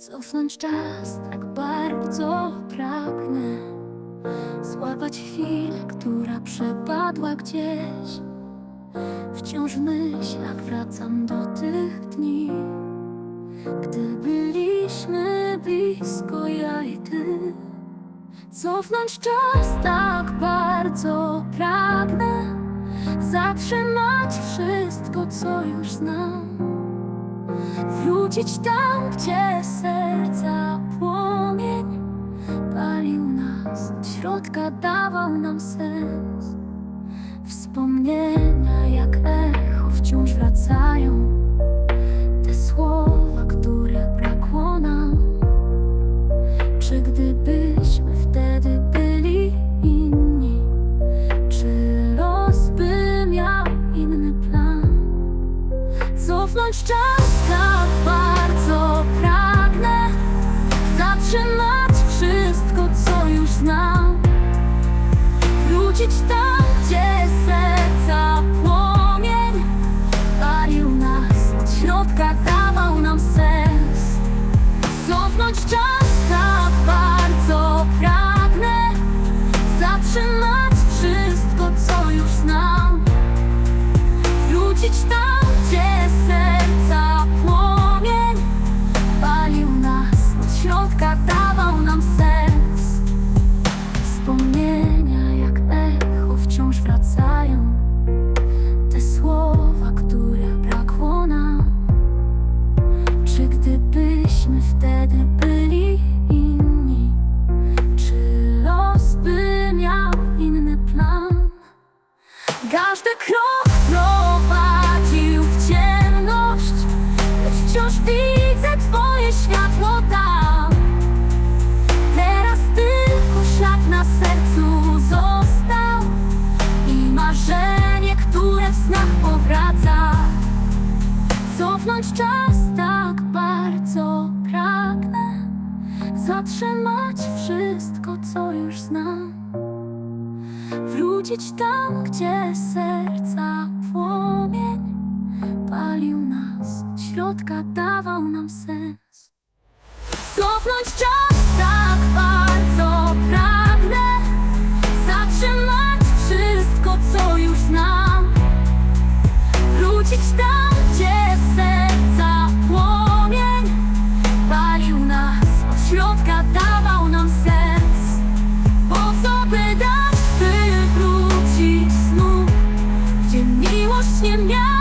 Cofnąć czas tak bardzo pragnę. Złapać chwilę, która przepadła gdzieś. Wciąż w myślach wracam do tych dni. Gdy byliśmy blisko ja i ty. Cofnąć czas tak bardzo pragnę. Zatrzymać wszystko, co już znam Wrócić tam, gdzie serca płomień Palił nas, od środka dawał nam sens. Wspomnienia jak echo wciąż wracają. Te słowa, które brakło nam. Czy gdybyśmy wtedy byli inni? Czy los by miał inny plan? Cofnąć czas Wrócić tam, gdzie serca płomień. Palił nas, od środka dawał nam sens. Cofnąć czas tak bardzo pragnę. Zatrzymać wszystko, co już znam. Wrócić tam, Czas tak bardzo pragnę Zatrzymać wszystko, co już znam. Wrócić tam, gdzie serca płomień Palił nas, środka dawał nam sens. Cofnąć czas сім'я.